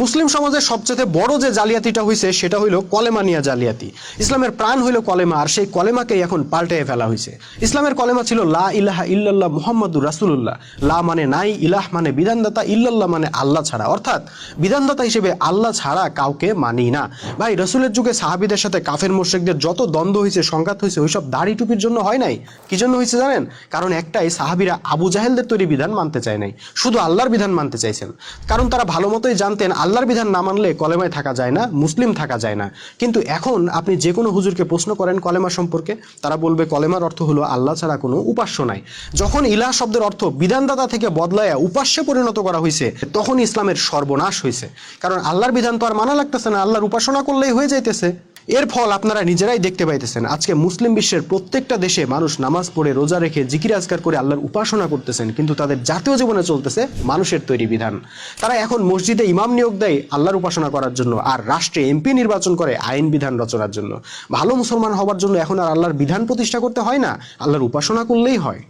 মুসলিম সমাজের সবচেয়ে বড় যে জালিয়াতিটা হয়েছে সেটা হইল কলেমা নিয়া জালিয়াতি। ইসলামের প্রাণ হইল কলেমা, আর সেই কলেমাকেই এখন পাল্টে ফেলা হয়েছে ইসলামের কলেমা ছিল লা ইলাহা ইল্লাল্লাহ মুহাম্মাদুর রাসূলুল্লাহ। লা মানে নাই, ইলাহ মানে বিধানদাতা, ইল্লাল্লাহ মানে আল্লাহ ছাড়া। অর্থাৎ বিধানদাতা হিসেবে আল্লাহ ছাড়া কাউকে মানি না। ভাই, রসুলের যুগে সাহাবিদের সাথে কাফের মোশেকদের যত দ্বন্দ্ব হয়েছে সংঘাত হয়েছে ওইসব দাড়ি টুপির জন্য হয় নাই? কি জন্য হয়েছে জানেন? কারণ একটাই, সাহাবিরা আবু জাহেলদের তৈরি বিধান মানতে চায় নাই। শুধু আল্লাহর বিধান মানতে চাইছেন। কারণ তারা ভালো মতোই জানতেন আল্লাহর বিধান না মানলে কলেমায় থাকা যায় না, মুসলিম থাকা যায় না। কিন্তু এখন আপনি যে কোনো হুজুরকে প্রশ্ন করেন কলেমা সম্পর্কে, তারা বলবে কলেমার অর্থ হলো আল্লাহ ছাড়া কোনো উপাস্য নাই। যখন ইলাহ শব্দের অর্থ বিধানদাতা থেকে বদলায়া উপাস্যে পরিণত করা হয়েছে তখন ইসলামের সর্বনাশ হয়েছে কারণ আল্লাহর বিধান তো আর মানা লাগতেছে না, আল্লাহর উপাসনা করলেই হয়ে যাইতেছে। এর ফল আপনারা নিজেরাই দেখতে পাইতেছেন। আজকে মুসলিম বিশ্বের প্রত্যেকটা দেশে মানুষ নামাজ পড়ে, রোজা রেখে, জিকির আজকার করে আল্লাহর উপাসনা করতেছেন, কিন্তু তাদের জাতীয় জীবনে চলতেছে মানুষের তৈরি বিধান। তারা এখন মসজিদে ইমাম নিয়োগ দেয় আল্লাহর উপাসনা করার জন্য আর রাষ্ট্রে এমপি নির্বাচন করে আইন বিধান রচনার জন্য। ভালো মুসলমান হওয়ার জন্য এখন আর আল্লাহর বিধান প্রতিষ্ঠা করতে হয় না, আল্লাহর উপাসনা করলেই হয়।